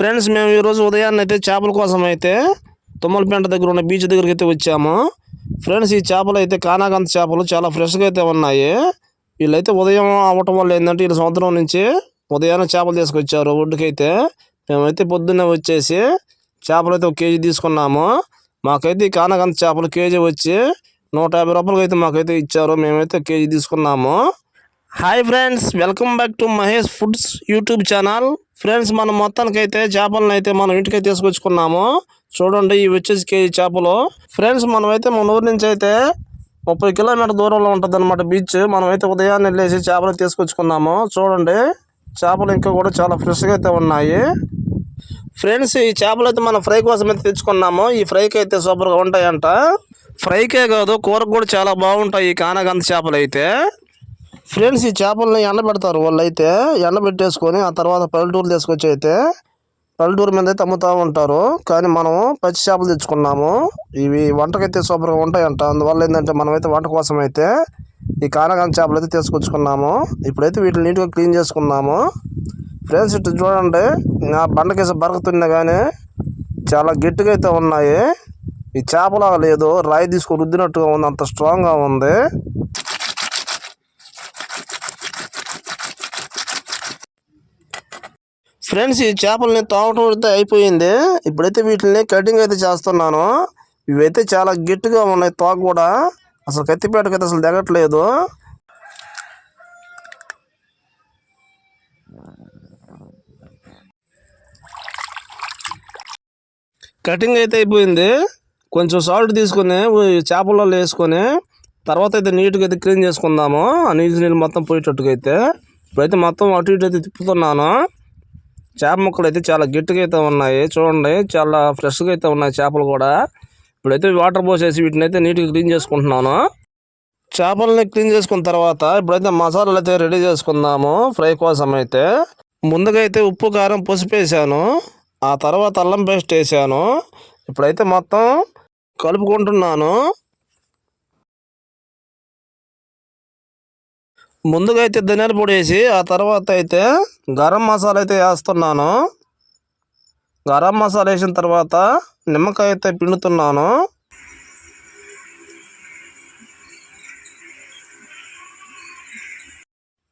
Friends మేము ఈరోజు ఉదయాన్నే అయితే చేపల కోసం అయితే తుమ్మలపేంట దగ్గర ఉన్న బీచ్ దగ్గరికి అయితే వచ్చాము. ఫ్రెండ్స్ ఈ చేపలు అయితే కానాగంత చేపలు చాలా ఫ్రెష్గా అయితే ఉన్నాయి. వీళ్ళైతే ఉదయం అవ్వటం వల్ల ఏంటంటే వీళ్ళ సముద్రం నుంచి ఉదయాన్నే చేపలు తీసుకొచ్చారు ఒడ్డుకైతే. మేమైతే పొద్దున్నే వచ్చేసి చేపలు అయితే ఒక కేజీ తీసుకున్నాము. మాకైతే ఈ కానాగంత చేపలు కేజీ వచ్చి నూట యాభై రూపాయలకి అయితే మాకైతే ఇచ్చారు. మేమైతే కేజీ తీసుకున్నాము. Hi friends welcome back to Mahesh foods YouTube channel. Friends మనం మొత్తానికైతే చేపలను అయితే మనం ఇంటికి తీసుకొచ్చుకున్నాము. చూడండి ఇవి వచ్చేసి కేజీ చేపలు. ఫ్రెండ్స్ మనమైతే మన ఊరి నుంచి అయితే ముప్పై కిలోమీటర్ దూరంలో ఉంటుంది అనమాట బీచ్. మనమైతే ఉదయాన్నే వెళ్ళేసి చేపలు తీసుకొచ్చుకున్నాము. చూడండి చేపలు ఇంకా కూడా చాలా ఫ్రెష్గా అయితే ఉన్నాయి. ఫ్రెండ్స్ ఈ చేపలు అయితే మనం ఫ్రై కోసం అయితే తెచ్చుకున్నాము. ఈ ఫ్రైకి అయితే సూపర్గా ఉంటాయంట. ఫ్రైకే కాదు కూరకు కూడా చాలా బాగుంటాయి ఈ కానగంత చేపలు అయితే ఫ్రెండ్స్ ఈ చేపల్ని ఎండబెడతారు వాళ్ళు అయితే ఎండబెట్టేసుకొని ఆ తర్వాత పల్లెటూరు తీసుకొచ్చి అయితే పల్లెటూరు మీద అయితే అమ్ముతూ ఉంటారు. కానీ మనం పచ్చి చేపలు తెచ్చుకున్నాము. ఇవి వంటకైతే సూపర్గా ఉంటాయంట. అందువల్ల ఏంటంటే మనమైతే వంట కోసం అయితే ఈ కానగంత చేపలు అయితే తీసుకొచ్చుకున్నాము. ఇప్పుడైతే వీటిని నీట్గా క్లీన్ చేసుకున్నాము. ఫ్రెండ్స్ ఇటు చూడండి నా బండకేసి బరకుతున్నా కానీ చాలా గట్టిగా అయితే ఉన్నాయి. ఈ చేపలాగా లేదు రాయి తీసుకొని రుద్దినట్టుగా ఉంది అంత స్ట్రాంగ్గా ఉంది. ఫ్రెండ్స్ ఈ చేపల్ని తోమటం అయితే అయిపోయింది. ఇప్పుడైతే వీటిని కటింగ్ అయితే చేస్తున్నాను. ఇవైతే చాలా గట్టిగా ఉన్నాయి తోక కూడా. అసలు కత్తిపేటకి అయితే అసలు దిగట్లేదు. కటింగ్ అయితే అయిపోయింది. కొంచెం సాల్ట్ తీసుకొని చేపల్లో చేపలలో వేసుకొని తర్వాత అయితే నీట్గా అయితే క్లీన్ చేసుకుందాము. ఆ నీటి నీళ్ళు మొత్తం పోయేటట్టుగా అయితే. ఇప్పుడైతే మొత్తం అటు ఇటు అయితే తిప్పుతున్నాను. చేప ముక్కలు అయితే చాలా గట్టిగా అయితే ఉన్నాయి. చూడండి చాలా ఫ్రెష్గా అయితే ఉన్నాయి చేపలు కూడా. ఇప్పుడైతే వాటర్ పోసేసి వీటిని అయితే నీట్గా క్లీన్ చేసుకుంటున్నాను. చేపలని క్లీన్ చేసుకున్న తర్వాత ఇప్పుడైతే మసాలాలు అయితే రెడీ చేసుకుందాము ఫ్రై కోసం అయితే. ముందుగా అయితే ఉప్పు కారం పసుపు వేసాను. ఆ తర్వాత అల్లం పేస్ట్ వేసాను. ఇప్పుడైతే మొత్తం కలుపుకుంటున్నాను. ముందుగా అయితే ధనియాల పొడి వేసి ఆ తర్వాత అయితే గరం మసాలా అయితే వేస్తున్నాను. గరం మసాలా వేసిన తర్వాత నిమ్మకాయ అయితే పిండుతున్నాను.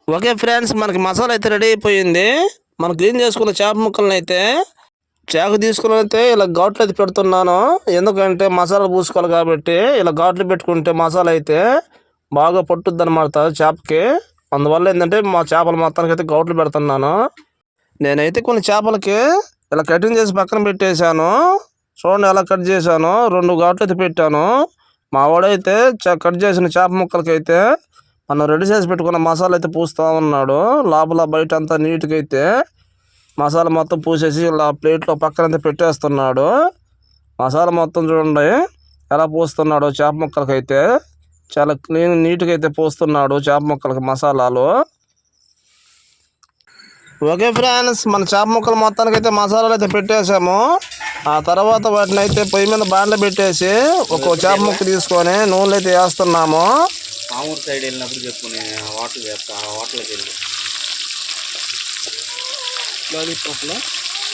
ఓకే ఫ్రెండ్స్ మనకి మసాలా అయితే రెడీ అయిపోయింది. మనం క్లీన్ చేసుకున్న చేప ముక్కలను అయితే చేక తీసుకుని అయితే ఇలా ఘాట్లు అయితే పెడుతున్నాను. ఎందుకంటే మసాలా పూసుకోవాలి కాబట్టి ఇలా ఘాట్లు పెట్టుకుంటే మసాలా అయితే బాగా పట్టుద్ది అనమాట చేపకి. అందువల్ల ఏంటంటే మా చేపలు మొత్తానికి అయితే గౌట్లు పెడుతున్నాను. నేనైతే కొన్ని చేపలకి ఇలా కటింగ్ చేసి పక్కన పెట్టేశాను. చూడండి ఎలా కట్ చేశాను. రెండు ఘాట్లు అయితే పెట్టాను. మా వాడైతే కట్ చేసిన చేప ముక్కలకైతే మనం రెడీ చేసి పెట్టుకున్న మసాలా అయితే పూస్తూ ఉన్నాడు. లోపల బయట అంతా నీట్గా అయితే మసాలా మొత్తం పూసేసి ఇలా ప్లేట్లో పక్కన అయితే పెట్టేస్తున్నాడు. మసాలా మొత్తం చూడండి ఎలా పూస్తున్నాడు చేప ముక్కలకైతే. చాలా క్లీన్ నీట్గా అయితే పూస్తున్నాడు చేప ముక్కలకి మసాలాలు. ఓకే ఫ్రెండ్స్ మన చేప ముక్కలు మొత్తానికి అయితే మసాలాలు అయితే పెట్టేసాము. ఆ తర్వాత వాటిని అయితే పొయ్యి మీద బాండ్లో పెట్టేసి ఒక చేప ముక్క తీసుకొని నూనెలో అయితే వేస్తున్నాము. మామూలు సైడ్ వెళ్ళినప్పుడు చెప్పు నేను వాటర్ చేస్తా ఆ వాటర్లోకి వెళ్ళి.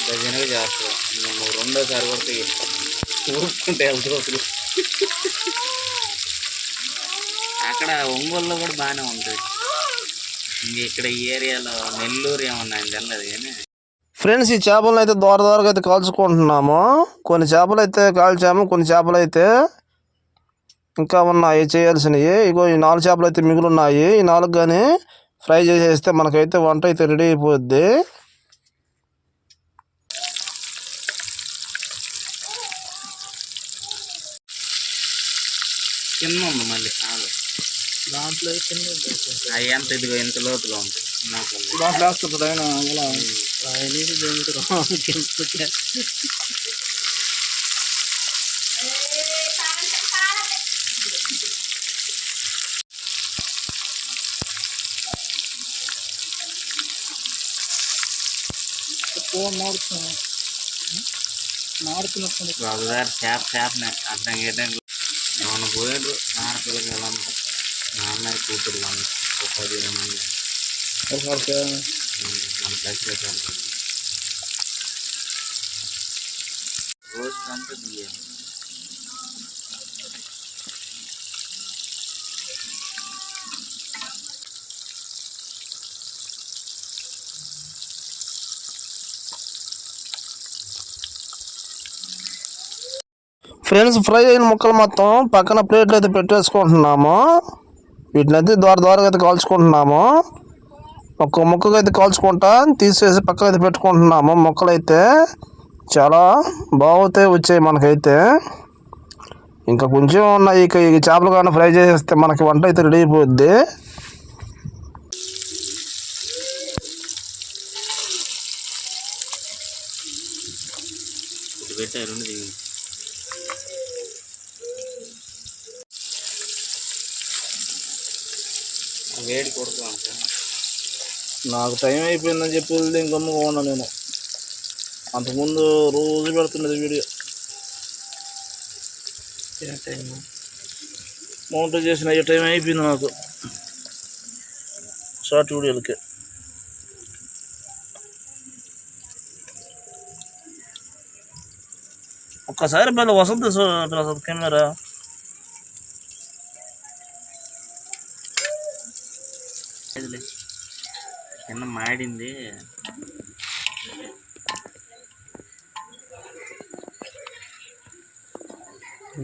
డజన్గా చేస్తా. నువ్వు రెండోసారి కొడితే ఊరుకుంటే వెళ్తావు అక్కడ ఒంగోలులో కూడా బాగానే ఉంటుంది. ఇక్కడ ఈ ఏరియాలో నెల్లూరు ఏమన్నా తెలియదు కానీ. ఫ్రెండ్స్ ఈ చేపలను అయితే దూర దూరగా అయితే కాల్చుకుంటున్నాము. కొన్ని చేపలు అయితే కాల్చాము కొన్ని చేపలు అయితే ఇంకా ఉన్నాయి చేయాల్సినవి. ఇగో ఈ నాలుగు చేపలు అయితే మిగులున్నాయి ఉన్నాయి. ఈ నాలుగు కానీ ఫ్రై చేసేస్తే మనకైతే వంట అయితే రెడీ అయిపోద్ది. కింద ఉంది మళ్ళీ. కాదు. దాంట్లో అవి ఎంత ఇదిగో ఎంత లోతులో ఉంటుంది నాకు దాంట్లో వేస్తుంటాడు ఆయన అలా. ఒకసారి చేప చేపనే అర్థం ఏంటంటే gue tuh ah film nama itu terlalu apa dia namanya oh harga. Enam belas ya kan terus sampai dia friends fry అయిన ముక్కలు మొత్తం పక్కన ప్లేట్లు అయితే పెట్టేసుకుంటున్నాము. వీటిని అయితే ద్వారా ద్వారా అయితే కాల్చుకుంటున్నాము. ఒక్క ముక్కగా అయితే కాల్చుకుంటా తీసేసి పక్కన అయితే పెట్టుకుంటున్నాము. ముక్కలు అయితే చాలా బాగుతాయి వచ్చాయి మనకైతే. ఇంకా కొంచెం ఉన్నాయి ఇక ఈ చేపలు కానీ ఫ్రై చేసేస్తే మనకి వంట అయితే రెడీ అయిపోద్ది. పెట్టారు రెండు దిగి వేడి కొడుకు నాకు టైం అయిపోయిందని చెప్పి వెళ్తే ఇంకమ్మ ఉన్నా నేను. అంతకుముందు రోజు పెడుతున్నది వీడియో. టైం మౌంటైన్ చేసిన ఈ టైం అయిపోయింది నాకు. షార్ట్ వీడియోలకి. ఒక్కసారి మళ్ళీ వసంత ప్రసాద్ కెమెరా. లేదులే కింద మాడింది.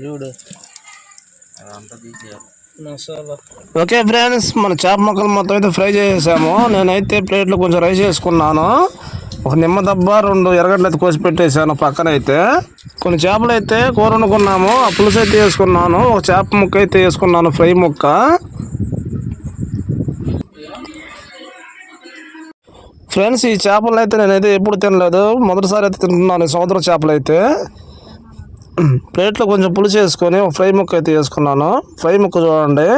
చూడు. అదంతా తీసేయాలి. ఓకే ఫ్రెండ్స్ మన చేప ముక్కలు మొత్తం అయితే ఫ్రై చేసేసాము. నేనైతే ప్లేట్లో కొంచెం రైస్ వేసుకున్నాను ఒక నిమ్మ దబ్బ రెండు ఎర్రగడ్డలు అయితే కోసి పెట్టేశాను పక్కన అయితే కొన్ని చేపలు అయితే కూర వండుకున్నాము. ఆ పులుసు అయితే వేసుకున్నాను. ఒక చేప ముక్క అయితే వేసుకున్నాను ఫ్రై ముక్క. ఫ్రెండ్స్ ఈ చేపలు అయితే నేనైతే ఎప్పుడు తినలేదు. మొదటిసారి అయితే తింటున్నాను సముద్ర చేపలు అయితే ప్లేట్లో కొంచెం పులుసు వేసుకొని ఫ్రై ముక్క అయితే వేసుకున్నాను. ఫ్రై ముక్క చూడండి.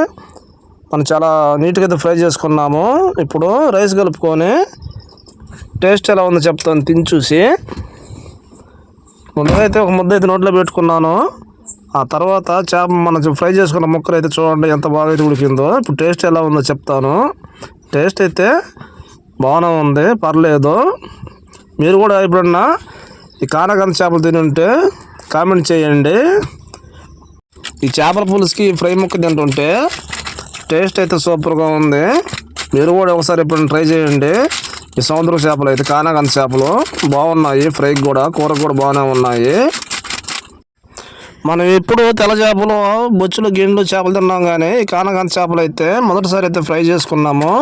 మనం చాలా నీట్గా అయితే ఫ్రై చేసుకున్నాము. ఇప్పుడు రైస్ కలుపుకొని టేస్ట్ ఎలా ఉందో చెప్తాను తిని చూసి. ముందుగా అయితే ఒక ముద్ద అయితే నోట్లో పెట్టుకున్నాను. ఆ తర్వాత చేప మనం ఫ్రై చేసుకున్న ముక్కలు అయితే చూడండి ఎంత బాగా అయితే ఉడికిందో. ఇప్పుడు టేస్ట్ ఎలా ఉందో చెప్తాను. టేస్ట్ అయితే బాగానే ఉంది పర్లేదు. మీరు కూడా ఎప్పుడన్నా ఈ కానగంత చేపలు తిని ఉంటే కామెంట్ చేయండి. ఈ చేపల పులుసుకి ఫ్రై ముక్క తింటుంటే టేస్ట్ అయితే సూపర్గా ఉంది. మీరు కూడా ఒకసారి ఎప్పుడైనా ట్రై చేయండి. ఈ సముద్రం చేపలు అయితే కానాగంత చేపలు బాగున్నాయి ఫ్రై కూడా కూర కూడా బాగానే ఉన్నాయి. మనం ఎప్పుడు తెల్ల చేపలు బొచ్చులు గిండ్లు చేపలు తిన్నాం కానీ ఈ కానగంత చేపలు అయితే మొదటిసారి అయితే ఫ్రై చేసుకున్నాము.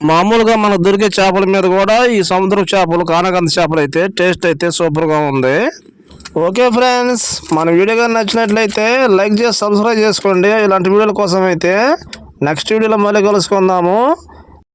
మామూలుగా మనకు దొరికే చేపల మీద కూడా ఈ సముద్రం చేపలు కానకంద చేపలు అయితే టేస్ట్ అయితే సూపర్గా ఉంది. ఓకే ఫ్రెండ్స్ మన వీడియో కానీ నచ్చినట్లయితే లైక్ చేసి సబ్స్క్రైబ్ చేసుకోండి. ఇలాంటి వీడియోల కోసం అయితే నెక్స్ట్ వీడియోలో మళ్ళీ కలుసుకుందాము.